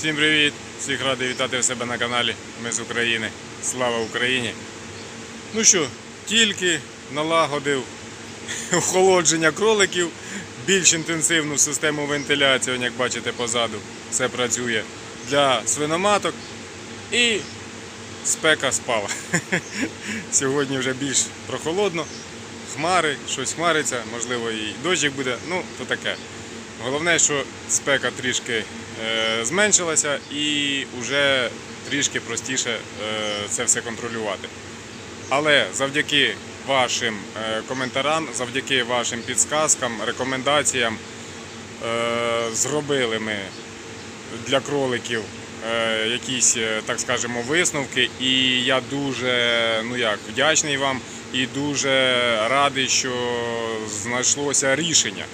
Всім привіт! Всіх радий вітати в себе на каналі. Ми з України. Слава Україні! Ну що, тільки налагодив охолодження кроликів, більш інтенсивну систему вентиляції, як бачите позаду, все працює для свиноматок і спека спала. Сьогодні вже більш прохолодно, хмари, щось хмариться, можливо і дощик буде, ну то таке. Головне, що спека трішки е, зменшилася і вже трішки простіше е, це все контролювати. Але завдяки вашим е, коментарям, завдяки вашим підсказкам, рекомендаціям зробили ми для кроликів якісь, так скажемо, висновки. І я дуже ну як, вдячний вам і дуже радий, що знайшлося рішення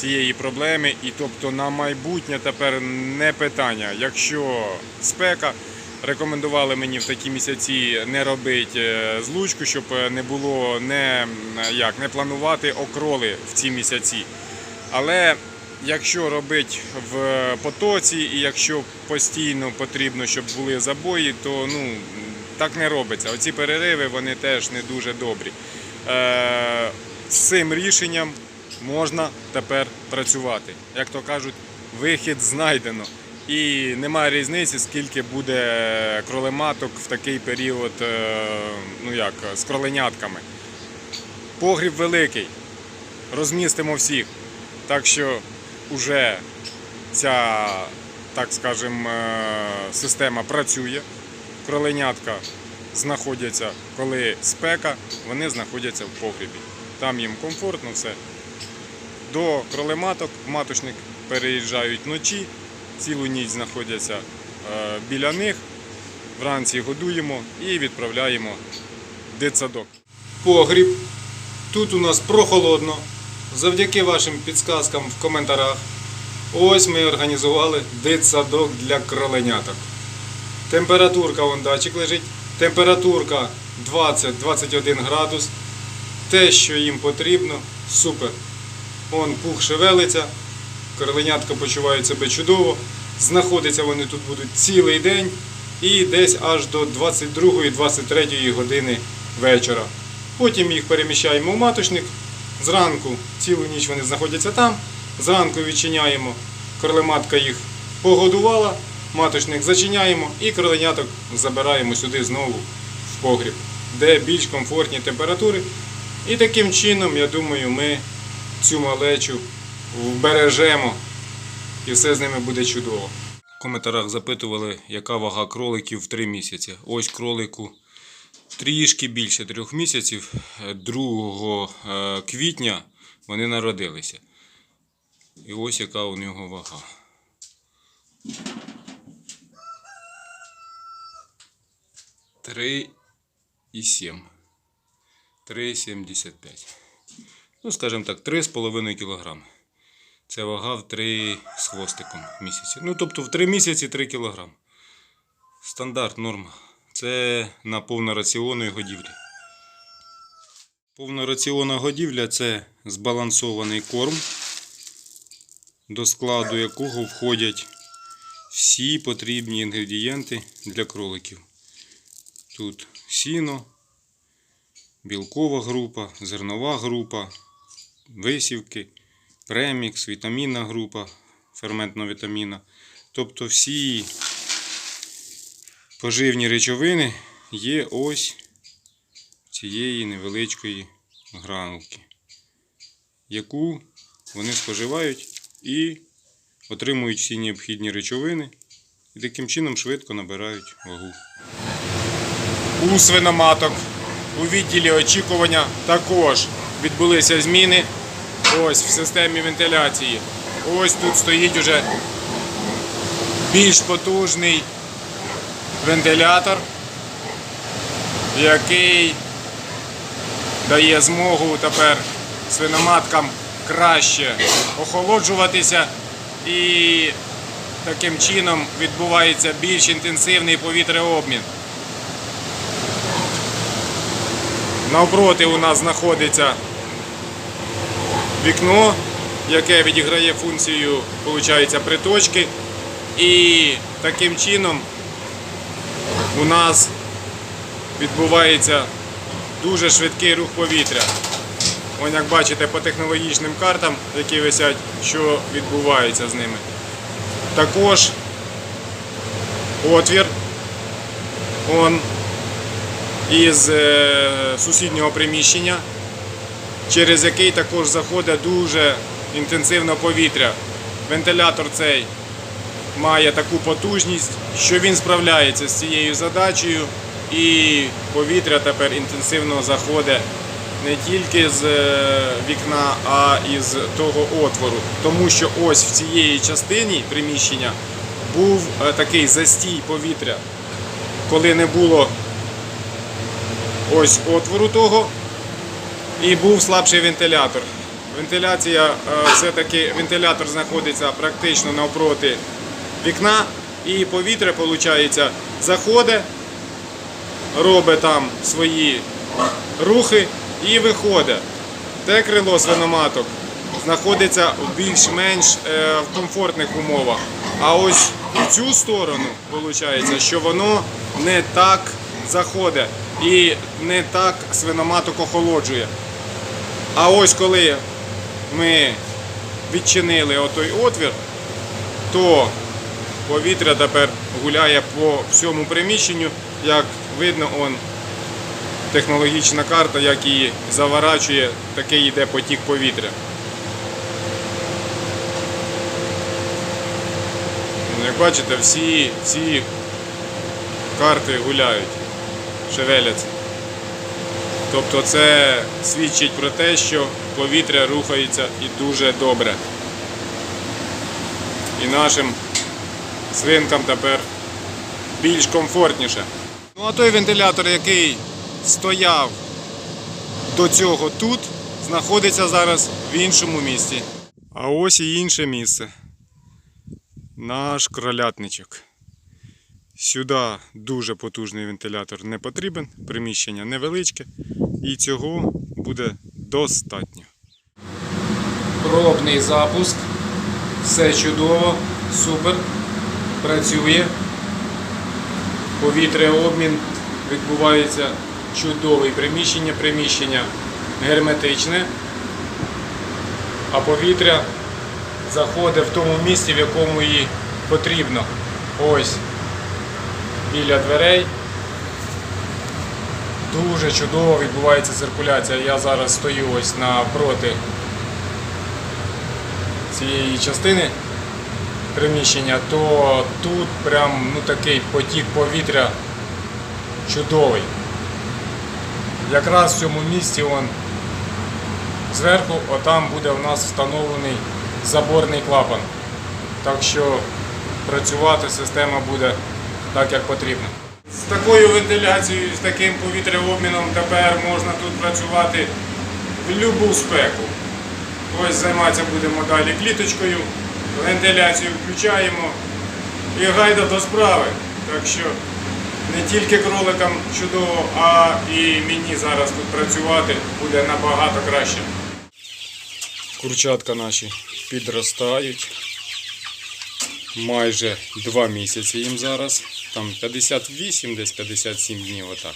цієї проблеми. І тобто на майбутнє тепер не питання. Якщо спека, рекомендували мені в такі місяці не робити е, злучку, щоб не було не, як, не планувати окроли в ці місяці. Але якщо робити в потоці, і якщо постійно потрібно, щоб були забої, то ну, так не робиться. Оці перериви вони теж не дуже добрі. Е, з цим рішенням можна тепер працювати. Як то кажуть, вихід знайдено. І немає різниці, скільки буде кролематок в такий період, е, ну як, з кроленятками. Погріб великий, розмістимо всіх. Так що вже ця, так скажемо, е, система працює. Кроленятка знаходяться, коли спека, вони знаходяться в погрібі. Там їм комфортно все. До кролематок маточник переїжджають вночі, цілу ніч знаходяться е, біля них. Вранці годуємо і відправляємо в дитсадок. Погріб. Тут у нас прохолодно. Завдяки вашим підсказкам в коментарях. Ось ми організували дитсадок для кроленяток. Температурка, вон датчик лежить. Температурка 20-21 градус. Те, що їм потрібно, супер. Вон пух шевелиться, кроленятка почувають себе чудово. Знаходяться вони тут будуть цілий день і десь аж до 22-23 години вечора. Потім їх переміщаємо в маточник. Зранку цілу ніч вони знаходяться там. Зранку відчиняємо, кролематка їх погодувала, маточник зачиняємо і кроленяток забираємо сюди знову в погріб, де більш комфортні температури. І таким чином, я думаю, ми цю малечу вбережемо і все з ними буде чудово. В коментарях запитували, яка вага кроликів в 3 місяці. Ось кролику трішки більше трьох місяців. 2 е, квітня вони народилися. І ось яка у нього вага. Три і сім. 3,75. Ну, скажімо так, 3,5 кг. Це вага в 3 з хвостиком місяці. Ну, тобто в 3 місяці 3 кг. Стандарт, норма. Це на повнораціонної годівлі. Повнораціонна годівля це збалансований корм, до складу якого входять всі потрібні інгредієнти для кроликів. Тут сіно, білкова група, зернова група, висівки, премікс, вітамінна група, ферментна вітаміна. Тобто всі поживні речовини є ось цієї невеличкої гранулки, яку вони споживають і отримують всі необхідні речовини і таким чином швидко набирають вагу. У свиноматок у відділі очікування також відбулися зміни. Ось в системі вентиляції. Ось тут стоїть уже більш потужний вентилятор, який дає змогу тепер свиноматкам краще охолоджуватися і таким чином відбувається більш інтенсивний повітреобмін. Навпроти у нас знаходиться вікно, яке відіграє функцію, виходить, приточки. І таким чином у нас відбувається дуже швидкий рух повітря. Ось як бачите по технологічним картам, які висять, що відбувається з ними. Також отвір із е, сусіднього приміщення, через який також заходить дуже інтенсивно повітря. Вентилятор цей має таку потужність, що він справляється з цією задачею, і повітря тепер інтенсивно заходить не тільки з е, вікна, а і з того отвору. Тому що ось в цієї частині приміщення був е, такий застій повітря, коли не було ось отвору того, і був слабший вентилятор. Вентиляція, е, все-таки вентилятор знаходиться практично навпроти вікна, і повітря, виходить, заходить, робить там свої рухи і виходить. Те крило свиноматок знаходиться в більш-менш е, комфортних умовах. А ось в цю сторону виходить, що воно не так заходить і не так свиноматок охолоджує. А ось коли ми відчинили отой отвір, то повітря тепер гуляє по всьому приміщенню, як видно, он технологічна карта, як її заворачує, такий йде потік повітря. Як бачите, всі ці карти гуляють, шевеляться. Тобто це свідчить про те, що повітря рухається і дуже добре. І нашим свинкам тепер більш комфортніше. Ну а той вентилятор, який стояв до цього тут, знаходиться зараз в іншому місці. А ось і інше місце. Наш кролятничок. Сюди дуже потужний вентилятор не потрібен, приміщення невеличке, і цього буде достатньо. Пробний запуск. Все чудово, супер. Працює. Повітряобмін відбувається чудовий приміщення, приміщення герметичне, а повітря заходить в тому місці, в якому їй потрібно. Ось біля дверей. Дуже чудово відбувається циркуляція. Я зараз стою ось напроти цієї частини приміщення, то тут прям ну, такий потік повітря чудовий. Якраз в цьому місці он, зверху отам буде у нас встановлений заборний клапан. Так що працювати система буде так, як потрібно. З такою вентиляцією, з таким повітряобміном тепер можна тут працювати в будь-яку спеку. Ось займатися будемо далі кліточкою, вентиляцію включаємо і гайда до справи. Так що не тільки кроликам чудово, а і мені зараз тут працювати буде набагато краще. Курчатка наші підростають. Майже два місяці їм зараз. Там 58, десь 57 днів отак.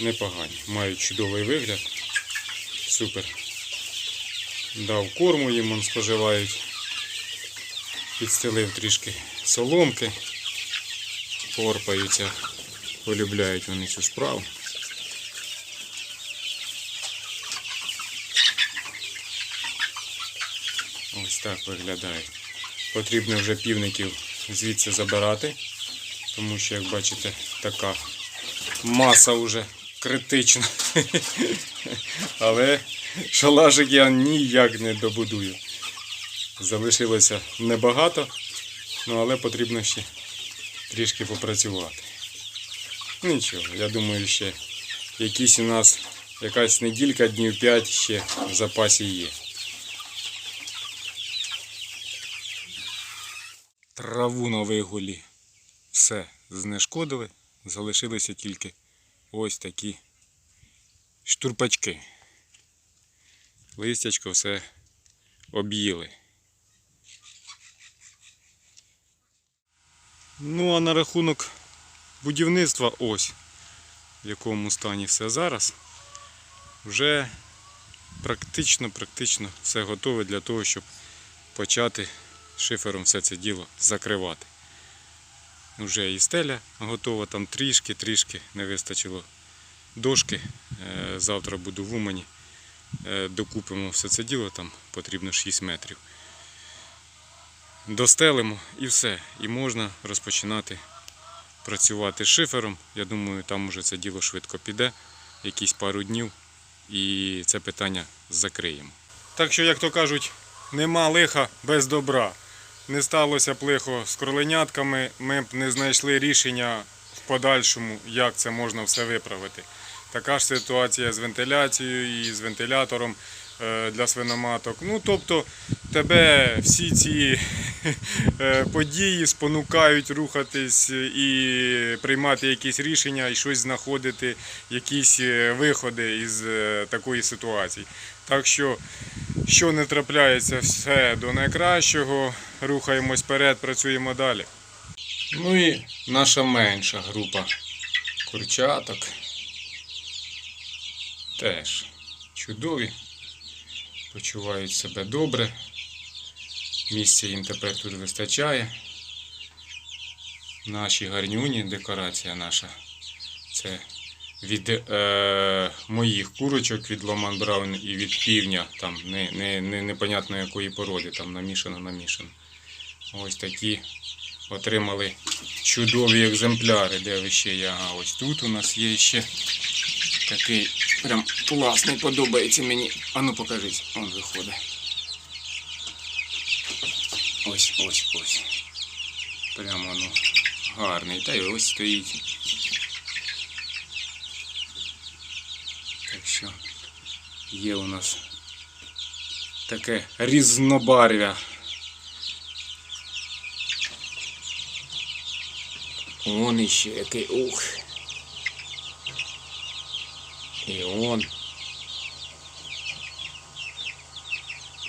Непогані. Мають чудовий вигляд. Супер. Дав корму їм он споживають. Підстелив трішки соломки. Порпаються. Полюбляють вони цю справу. Ось так виглядають. Потрібно вже півників звідси забирати, тому що, як бачите, така маса вже критична. Але шалашик я ніяк не добудую. Залишилося небагато, ну але потрібно ще трішки попрацювати. Нічого, я думаю, ще якісь у нас якась неділька, днів 5 ще в запасі є. Траву на вигулі все знешкодили, залишилися тільки ось такі штурпачки. Листячко все об'їли. Ну а на рахунок будівництва ось в якому стані все зараз. Вже практично, практично все готове для того, щоб почати шифером все це діло закривати. Вже і стеля готова, там трішки, трішки не вистачило дошки. Е, Завтра буду в Умані. Е, Докупимо все це діло, там потрібно 6 метрів. Достелимо і все. І можна розпочинати працювати шифером. Я думаю, там уже це діло швидко піде, якісь пару днів, і це питання закриємо. Так що, як то кажуть, нема лиха без добра. Не сталося б лихо з кроленятками, ми б не знайшли рішення в подальшому, як це можна все виправити. Така ж ситуація з вентиляцією і з вентилятором для свиноматок. Ну, тобто, тебе всі ці е, події спонукають рухатись і приймати якісь рішення і щось знаходити, якісь е, виходи із е, такої ситуації. Так що, що не трапляється, все до найкращого. Рухаємось вперед, працюємо далі. Ну і наша менша група курчаток. Теж чудові, почувають себе добре. Місця їм тепер тут вистачає. Наші гарнюні, декорація наша. Це від е, моїх курочок, від Ломан Браун і від півня, там не, не, не, непонятно якої породи, там намішано, намішано. Ось такі отримали чудові екземпляри. Де ви ще є? Ага, ось тут у нас є ще такий прям класний, подобається мені. А ну покажись, он виходить. Ось, ось, ось. Прямо ну гарний. Та й ось стоїть. Так що є у нас таке різнобарв'я. Он іще який ух. І он.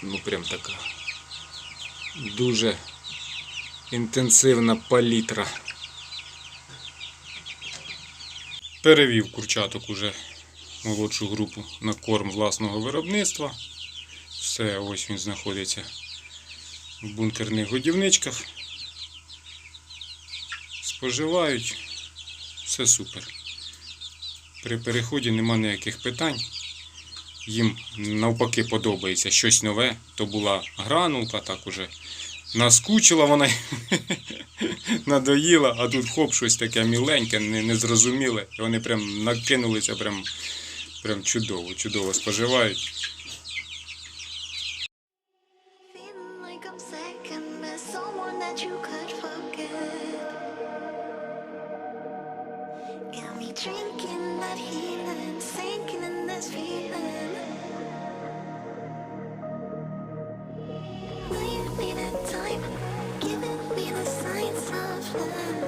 Ну прям така дуже інтенсивна палітра. Перевів курчаток уже молодшу групу на корм власного виробництва. Все, ось він знаходиться в бункерних годівничках. Споживають. Все супер. При переході нема ніяких питань. Їм навпаки подобається щось нове. То була гранулка, так уже наскучила вона, надоїла, а тут хоп, щось таке міленьке, незрозуміле. І вони прям накинулися, прям, прям чудово, чудово споживають. Drinking that healing, sinking in this feeling. You be the time, giving me the signs of life?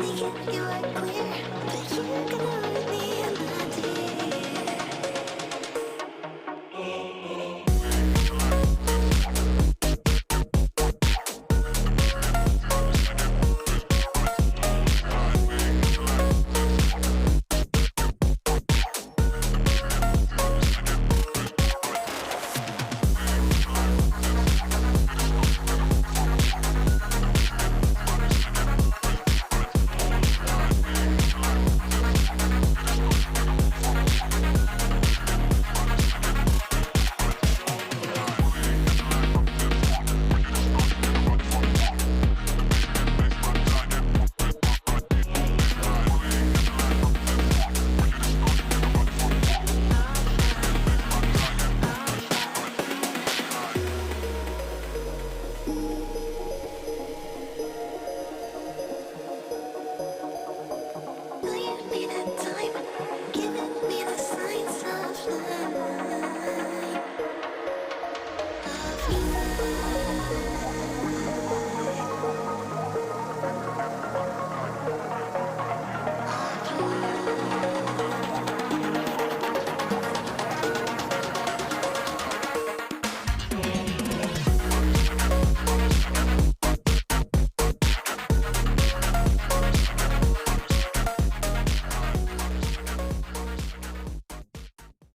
Making you are clear, but you're gonna